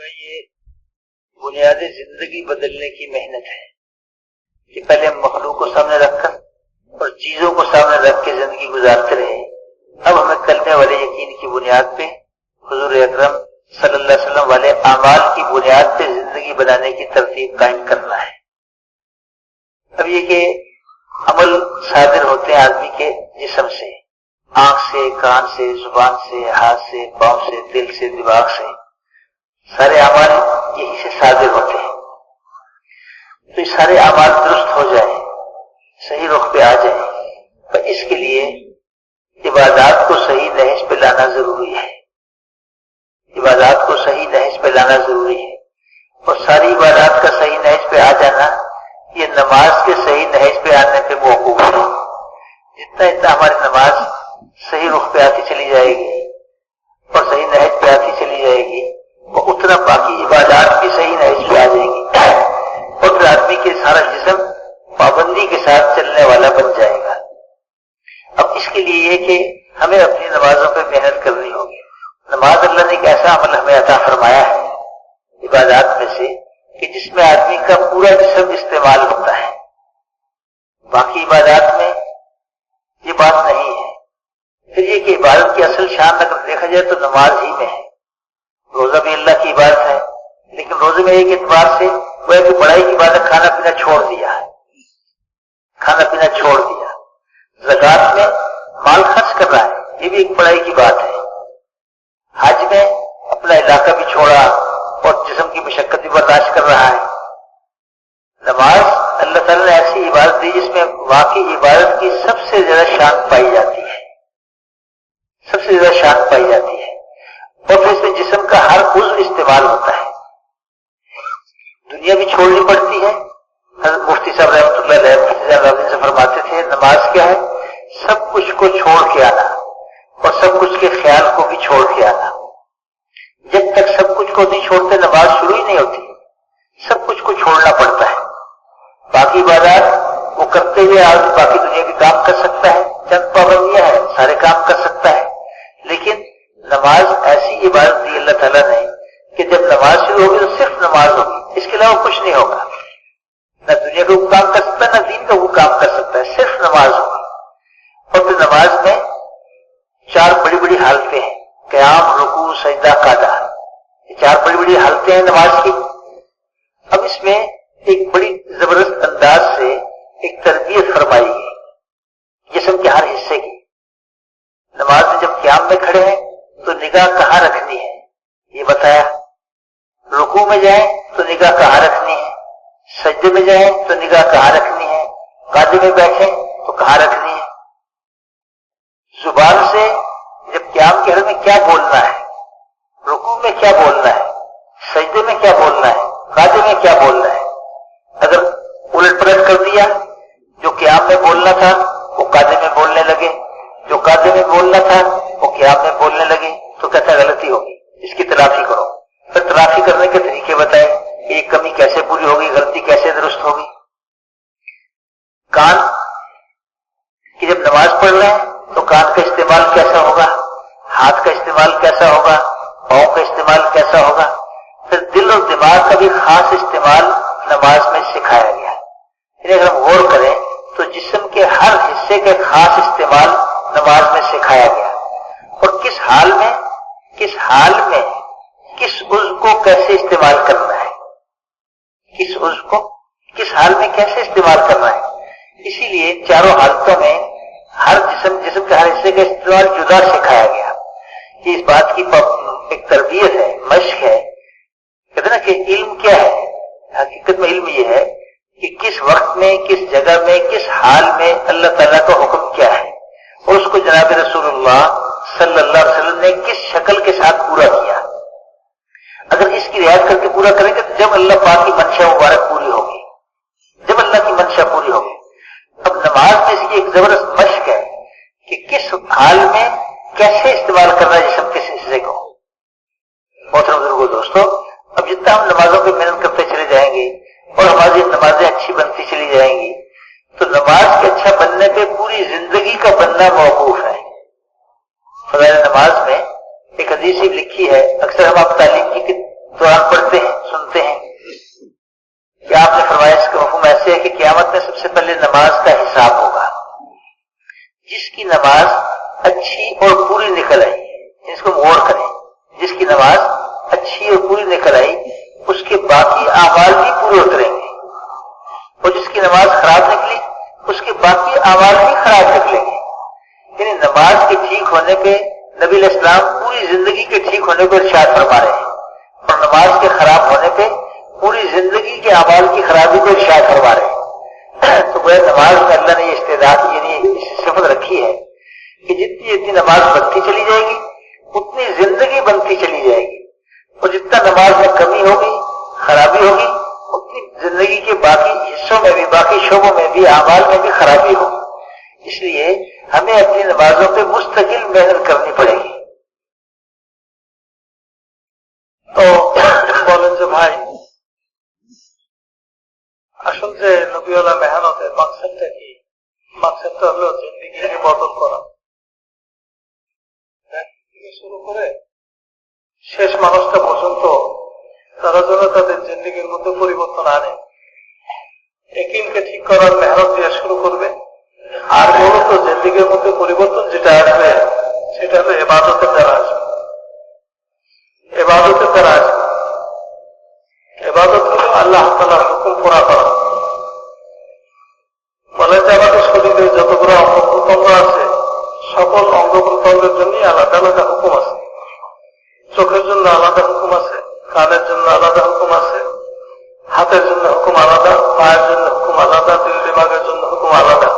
ہے یہ بنیاد زندگی بدلنے کی محنت ہے۔ کہ پہلے ہم مخلوق کو سامنے رکھ کر اور چیزوں کو سامنے رکھ کے زندگی گزارتے رہے۔ اب ہمیں کلمے والے یقین کی بنیاد پہ حضور اکرم صلی اللہ علیہ وسلم والے اعمال کی بنیاد پہ زندگی بنانے کی ترتیب قائم کرنا ہے۔ اب یہ کہ عمل صادر ہوتے ہیں آدمی کے جسم سے، آنکھ سے، کان سے، زبان سے، ہاتھ سے، پاؤں سے، دل سے، دماغ سے۔ سارے اعمال یہی سے صادر ہوتے ہیں۔ تو یہ سارے اعمال درست ہو جائیں، صحیح رخ پہ آ جائیں پر اس کے لیے عبادات کو صحیح نہج پہ لانا ضروری ہے۔ عبادات کو صحیح نہج پہ لانا ضروری ہے۔ اور ساری عبادات کا صحیح نہج پہ آ جانا، یہ نماز کے صحیح نہج پہ آنے پہ موقوف ہے۔ جتنا اتنا ہماری نماز صحیح رخ پہ آتی چلی جائے گی اور صحیح نہج پہ آتی چلی جائے گی اتنا باقی عبادات بھی صحیح نہ اس کی آ جائیں گی اور آدمی کے سارا جسم پابندی کے ساتھ چلنے والا بن جائے گا۔ اب اس کے لیے یہ کہ ہمیں اپنی نمازوں پہ محنت کرنی ہوگی۔ نماز اللہ نے ایک ایسا عمل ہمیں عطا فرمایا ہے، عبادات میں سے، کہ جس میں آدمی کا پورا جسم استعمال ہوتا ہے۔ باقی عبادات میں یہ بات نہیں ہے۔ پھر یہ کہ عبادت کی اصل شان اگر دیکھا جائے تو نماز ہی میں ایک اعتبار سے، وہ ایک بڑائی کی بات ہے، کھانا پینا چھوڑ دیا ہے۔ کھانا پینا چھوڑ دیا۔ زکات میں مال خرچ کر رہا ہے، یہ بھی ایک بڑائی کی بات ہے۔ حج میں اپنا علاقہ بھی چھوڑا اور جسم کی مشقت بھی برداشت کر رہا ہے۔ نماز اللہ تعالی نے ایسی عبادت دی جس میں واقعی عبادت کی سب سے زیادہ شان پائی یہ بھی چھوڑنی پڑتی ہے۔ حضرت مفتی صاحب رحمۃ اللہ علیہ مفتی صاحب رحمۃ سے فرماتے تھے، نماز کیا ہے؟ سب کچھ کو چھوڑ کے آنا اور سب کچھ کے خیال کو بھی چھوڑ کے آنا۔ جب تک سب کچھ کو نہیں چھوڑتے، نماز شروع ہی نہیں ہوتی۔ سب کچھ کو چھوڑنا پڑتا ہے۔ باقی بازار وہ کرتے ہوئے آج باقی دنیا کے کام کر سکتا ہے۔ چند پابندیاں ہیں، سارے کام کر سکتا ہے۔ لیکن نماز ایسی عبادت دی اللہ تعالیٰ نے کہ جب نماز شروع ہوگی تو صرف نماز ہوگی، اس کے علاوہ کچھ نہیں ہوگا۔ نہ دنیا کا وہ کام کر سکتا ہے نہ دین کا وہ کام کر سکتا ہے، صرف نماز ہوگی۔ اور پھر نماز میں چار بڑی بڑی حالتیں ہیں۔ قیام، رکوع، سجدہ کا یہ چار بڑی بڑی حالتیں ہیں نماز کی۔ اب اس میں ایک بڑی زبردست انداز سے ایک تربیت فرمائی ہے جسم کے ہر حصے کی۔ نماز میں جب قیام میں کھڑے ہیں، تو نگاہ کہاں رکھ میں جائیں تو نگاہ کہاں رکھنی ہے۔ سجدے میں جائیں تو نگاہ کہاں رکھنی ہے۔ قادے میں بیٹھیں تو کہاں رکھنی ہے۔ زبان سے جب قیام کے حل میں کیا بولنا ہے؟ رکو میں کیا بولنا ہے؟ سجدے میں کیا بولنا ہے؟ قادے میں کیا بولنا ہے؟ اگر الٹ پلٹ کر دیا، جو قیام میں بولنا تھا، وہ قادے میں بولنے لگے۔ جو قادے میں بولنا تھا کمی کیسے پوری ہوگی؟ غلطی کیسے درست ہوگی؟ کان کہ جب نماز پڑھ رہے ہیں تو کان کا استعمال کیسا ہوگا؟ ہاتھ کا استعمال کیسا ہوگا؟ پاؤں کا استعمال کیسا ہوگا؟ پھر دل اور دماغ کا بھی خاص استعمال نماز میں سکھایا گیا ہے۔ یعنی اگر ہم غور کریں تو جسم کے ہر حصے کا خاص استعمال نماز میں سکھایا گیا اور کس حال میں؟ کس حال میں؟ کس عز کو کیسے استعمال کرنا ہے؟ حال میں کیسے استعمال کرنا ہے؟ اسی لیے چاروں حالتوں میں ہر جسم جسم کے ہر حصے کا استعمال جدا سکھایا گیا۔ یہ اس بات کی ایک تربیت ہے، مشق ہے۔ کہتے نا کہ علم کیا ہے؟ حقیقت میں علم یہ ہے کہ کس وقت میں، کس جگہ میں، کس حال میں اللہ تعالیٰ کا حکم کیا ہے۔ اور اس کو جناب رسول اللہ صلی اللہ علیہ وسلم نے کس شکل کے ساتھ پورا کیا۔ اگر اس کی رعایت کر کے پورا کریں گے تو جب اللہ پاک کی منشا مبارک اللہ کی منشا پوری ہوگی اب نماز میں اس کی ایک زبردست مشق ہے کہ کس حال میں کیسے استعمال کرنا جسم کس حصے کو۔ محترم بزرگ دوستو، اب جتنا ہم نمازوں پہ محنت کرتے چلے جائیں گے اور ہماری نمازیں اچھی بنتی چلی جائیں گی، تو نماز کے اچھا بننے پہ پوری زندگی کا بننا موقوف ہے۔ فضائل نماز میں ایک حدیث لکھی ہے، اکثر ہم آپ تعلیم کی دوران پڑھتے ہیں، سنتے ہیں۔ کہ آپ نے فرمایا مفہوم ایسے ہے کہ قیامت میں سب سے پہلے نماز کا حساب ہوگا۔ جس کی نماز اچھی اور پوری نکل آئی، جس کو غور کریں، جس کی نماز اچھی اور پوری نکل آئی، اس کے باقی آواز بھی پورے اتریں گے۔ اور جس کی نماز خراب نکلی، اس کے باقی آواز بھی خراب نکلیں گے۔ یعنی نماز کے ٹھیک ہونے پہ نبی الاسلام پوری زندگی کے ٹھیک ہونے کو ارشاد فرما رہے ہیں۔ اور نماز کے خراب ہونے پہ پوری زندگی کے آواز کی خرابی کو اشاع کروا رہے ہیں۔ تو وہ نماز میں اللہ نے یہ استعداد یعنی صفت رکھی ہے کہ جتنی جتنی نماز بنتی چلی جائے گی، اتنی زندگی بنتی چلی جائے گی۔ اور جتنا نماز میں کمی ہوگی، خرابی ہوگی، اتنی زندگی کے باقی حصوں میں بھی، باقی شعبوں میں بھی، اعمال میں بھی خرابی ہوگی۔ اس لیے ہمیں اپنی نمازوں پہ مستقل محنت کرنی پڑے گی۔ আসল যে নবীওয়ালা মেহনতের মাকসাদটা কি? মাকসাদটা হলো জিন্দিগিকে বদল করা। থেকে শুরু করে শেষ মানুষটা পর্যন্ত তারা যেন তাদের জিন্দিগির মধ্যে পরিবর্তন আনে। একিমকে ঠিক করার মেহনত দিয়ে শুরু করবে। আর মূলত জিন্দিগির মধ্যে পরিবর্তন যেটা আসবে, সেটা হলো এবাদতের দ্বারা আসবে। জন্য হুকুম আলাদা, মায়ের জন্য হুকুম আলাদা দিল দিমাগের জন্য হুকুম আলাদা।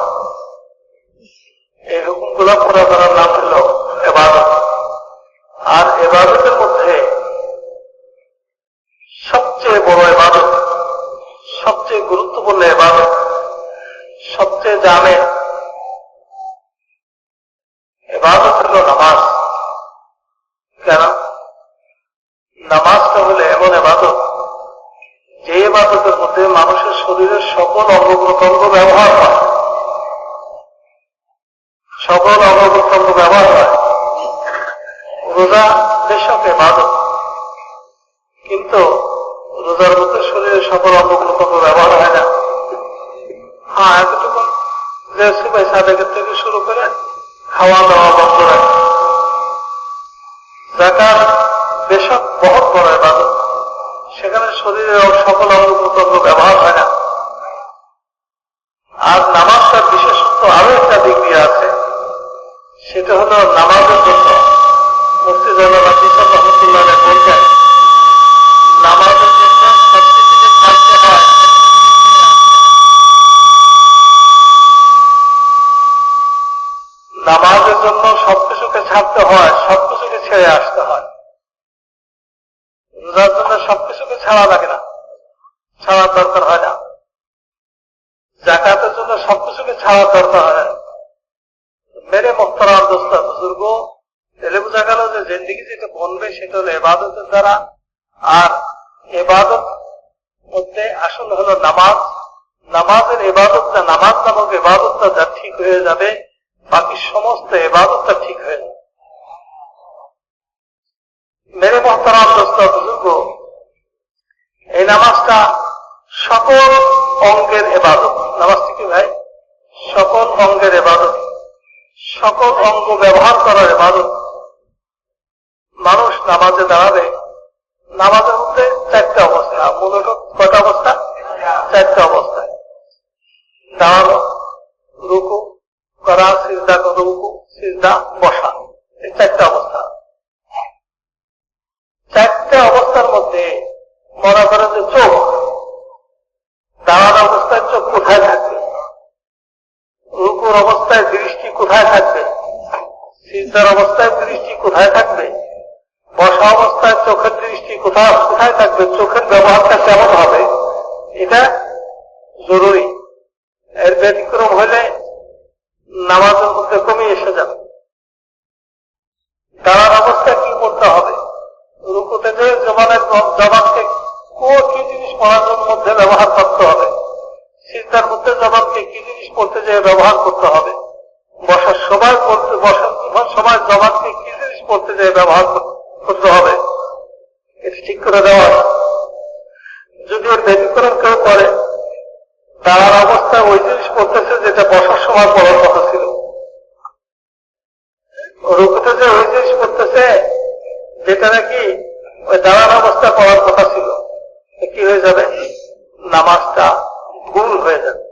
এই হুকুমগুলা পুরা করার নাম হল এবাদত আর এবাদতের মধ্যে সবচেয়ে বড় এবাদত সবচেয়ে গুরুত্বপূর্ণ এবাদত সবচেয়ে জানে এবাদত হল নামাজ কেন নামাজটা হলে এমন এবাদত যে এবাদতের মধ্যে মানুষের শরীরের সকল অঙ্গ প্রত্যঙ্গ ব্যবহার হয়। সকল অঙ্গ প্রত্যঙ্গ ব্যবহার হয়। রোজা বেশক এবাদত কিন্তু রোজার মধ্যে শরীরের সকল অঙ্গ প্রত্যঙ্গ ব্যবহার হয় না। হ্যাঁ এতটুকু যে সুবাই সাদেকের থেকে শুরু করে খাওয়া দাওয়া বন্ধ রাখে। শরীরের সকল অঙ্গ প্রত্যঙ্গ ব্যবহার হয় না। আর নামাজটার বিশেষত্ব আরও একটা দিক দিয়ে আছে। সেটা হলো নামাজের জন্য মুফতি জানালা কিসাব রহমতুল্লাহ বলছেন, নামাজের জন্য হয়, নামাজের জন্য সবকিছুকে ছাড়তে হয়, সবকিছুকে ছেড়ে আসতে হয় রোজার জন্য সবকিছুকে ছাড়া লাগে না। ছাড়ার দরকার হয় না। জাকাতের জন্য সবকিছুকে ছাড়ার দরকার হয়। না মেরে মোখতারাম দোস্তা, বুজুর্গ, এলে বোঝা গেল যে জিন্দিগি যেটা বনবে সেটা হলো এবাদতের দ্বারা। আর এবাদত মধ্যে আসল হলো নামাজ। নামাজের এবাদতটা নামাজ নামক এবাদতটা যা ঠিক হয়ে যাবে, বাকি সমস্ত এবাদতটা ঠিক হয়ে যাবে। মেরে মহতারাম দোস্ত, বুজুর্গ এই নামাজটা সকল অঙ্গের এবাদত। নামাজটি কি ভাই? সকল অঙ্গের এবাদত। সকল অঙ্গ ব্যবহার করার এবাদত। মানুষ নামাজে দাঁড়াবে। নামাজের মধ্যে চারটা অবস্থা। মূলত কয়টা অবস্থা? চারটা অবস্থায় দাঁড়ানো, রুকু, করা, সিজদা রুকু, সিজদা, বসা। এই চারটা অবস্থা চারটা অবস্থার মধ্যে মনে করে যে চোখ দাঁড়ানো অবস্থায় চোখ কোথায় থাকবে রুকুর অবস্থায় দৃষ্টি কোথায় থাকবে? সিজদার অবস্থায় দৃষ্টি কোথায় থাকবে? বসা অবস্থায় চোখের দৃষ্টি কোথায় কোথায় থাকবে? চোখের ব্যবহারটা কেমন হবে? এটা জরুরি। এর ব্যতিক্রম হলে নামাজের মধ্যে কমে এসে যাবে। দাঁড়ার অবস্থায় কি করতে হবে? রুকুতে যে জবানের জবানকে কো কি জিনিস পড়ানোর মধ্যে ব্যবহার করতে হবে? জবানকে কি জিনিস পড়তে যেয়ে ব্যবহার করতে হবে? বসার সময় পড়তে বসার সময় জবানকে কি জিনিস পড়তে যেয়ে ব্যবহার করতে হবে? এটা ঠিক করে দেওয়া যদি এর ব্যতিক্রম কেউ করে, তার অবস্থা ওই জিনিস করতেছে যেটা বসার সময় পড়ার কথা ছিল। রুকুতে যে ওই জিনিস করতেছে যেটা নাকি ওই দাঁড়ান অবস্থা পড়ার কথা ছিল কি হয়ে যাবে? নামাজটা ভুল হয়ে যাবে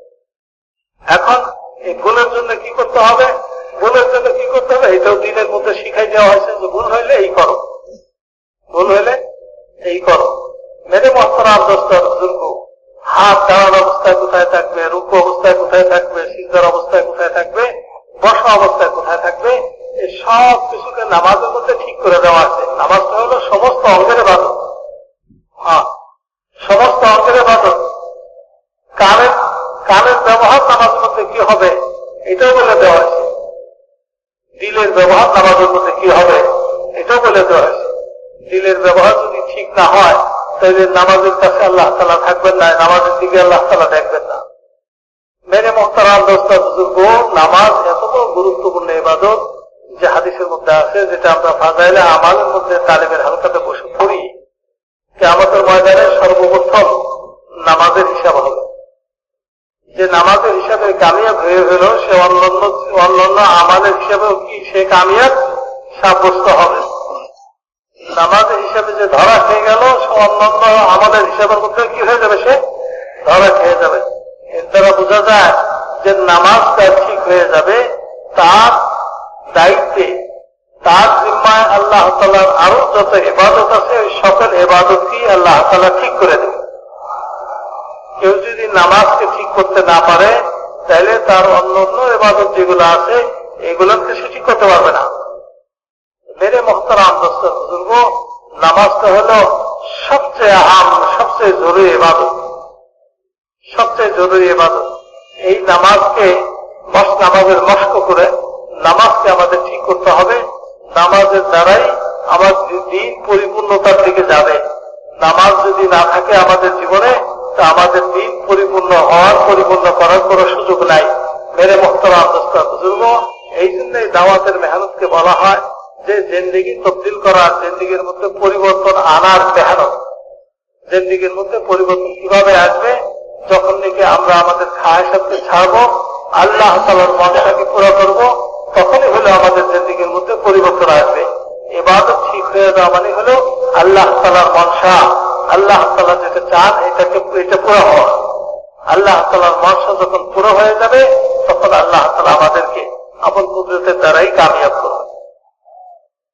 এখন এই ভুলের জন্য কি করতে হবে। ভুলের জন্য কি করতে হবে? এটাও দিনের মধ্যে শিখাই দেওয়া হয়েছে যে ভুল হইলে এই করো। ভুল হইলে এই করো। মেরে মস্তরাম দোস্তর বুজুর্গ হাত দাঁড়ান অবস্থায় কোথায় থাকবে? রূপ অবস্থায় কোথায় থাকবে? সিদ্ধার অবস্থায় কোথায় থাকবে? বসা অবস্থায় কোথায় থাকবে? এই সব কিছুকে নামাজের মধ্যে ঠিক করে দেওয়া আছে। নামাজটা হলো সমস্ত অঙ্গের বাদক হ্যাঁ সমস্ত অঙ্গের বাদক কানের কানের ব্যবহার নামাজের মধ্যে কি হবে এটাও বলে দেওয়া আছে দিলের ব্যবহার নামাজের মধ্যে কি হবে? এটাও বলে দেওয়া আছে দিলের ব্যবহার যদি ঠিক না হয়, তাহলে নামাজের কাছে আল্লাহ তালা থাকবেন না, নামাজের দিকে আল্লাহ তালা দেখবেন না। মেরে মোহতারাম দোস্তা, বুজুর্গ, নামাজ এত বড় গুরুত্বপূর্ণ ইবাদত যে হাদিসের মধ্যে আছে, যেটা আমরা ফাজাইলে আমাদের মধ্যে তালিমের হালকাতে বসে পড়ি। যে আমাদের ময়দানে সর্বপ্রথম নামাজের হিসাব হবে। যে নামাজের হিসাবে কামিয়াব হয়ে গেল, সে অন্যান্য অন্যান্য আমাদের হিসাবেও কি সে কামিয়াব? সাব্যস্ত হবে। নামাজের হিসাবে যে ধরা খেয়ে গেল, সে অন্যান্য আমাদের হিসাবের মধ্যে কি হয়ে যাবে সে? ধরা খেয়ে যাবে। এর দ্বারা বোঝা যায় যে নামাজটা ঠিক হয়ে যাবে তার দায়িত্বে, তার জিম্মায় আল্লাহ তালার আরও যত এবাদত আছে, ওই সকল এবাদতকেই আল্লাহ তালা ঠিক করে দেবে। কেউ যদি নামাজকে ঠিক করতে না পারে, তাহলে তার অন্য অন্য এবাদত যেগুলো আছে, এগুলোকে সে ঠিক করতে পারবে না। মেরে মোহতারাম বুজুর্গ, নামাজটা হলো সবচেয়ে আহাম, সবচেয়ে জরুরি এবাদত সবচেয়ে জরুরি এবাদত এই নামাজকে মস, নামাজের মস্ক করে নামাজকে আমাদের ঠিক করতে হবে। নামাজের দ্বারাই আমার দিন পরিপূর্ণতার দিকে যাবে। নামাজ যদি না থাকে আমাদের জীবনে তা আমাদের দিন পরিপূর্ণ হওয়ার, পরিপূর্ণ করার কোনো সুযোগ নাই। মেরে মোহতারাম বুজুর্গ, এই জন্য এই দাওয়াতের মেহনতকে বলা হয় যে জেন্দিগি তবদিল করার জেন্দিগির মধ্যে পরিবর্তন আনার মেহনত। জেন্দিগির মধ্যে পরিবর্তন কীভাবে আসবে? যখন নাকি আমরা আমাদের খায়সাতকে ছাড়বো, আল্লাহ তালার মনটাকে পুরো করব, তখনই হলো আমাদের জেন্দিগির মধ্যে পরিবর্তন আসবে। এবাদত ঠিক হয়ে যাওয়া মানে হলো আল্লাহ তালার মনসা। আল্লাহ তালা যেটা চান, এটাকে, এটা পুরো হওয়া। আল্লাহ তালার মর্ষ যখন পুরো হয়ে যাবে, তখন আল্লাহ তালা আমাদেরকে আপন কুদরতের দ্বারাই কামিয়াব করবে।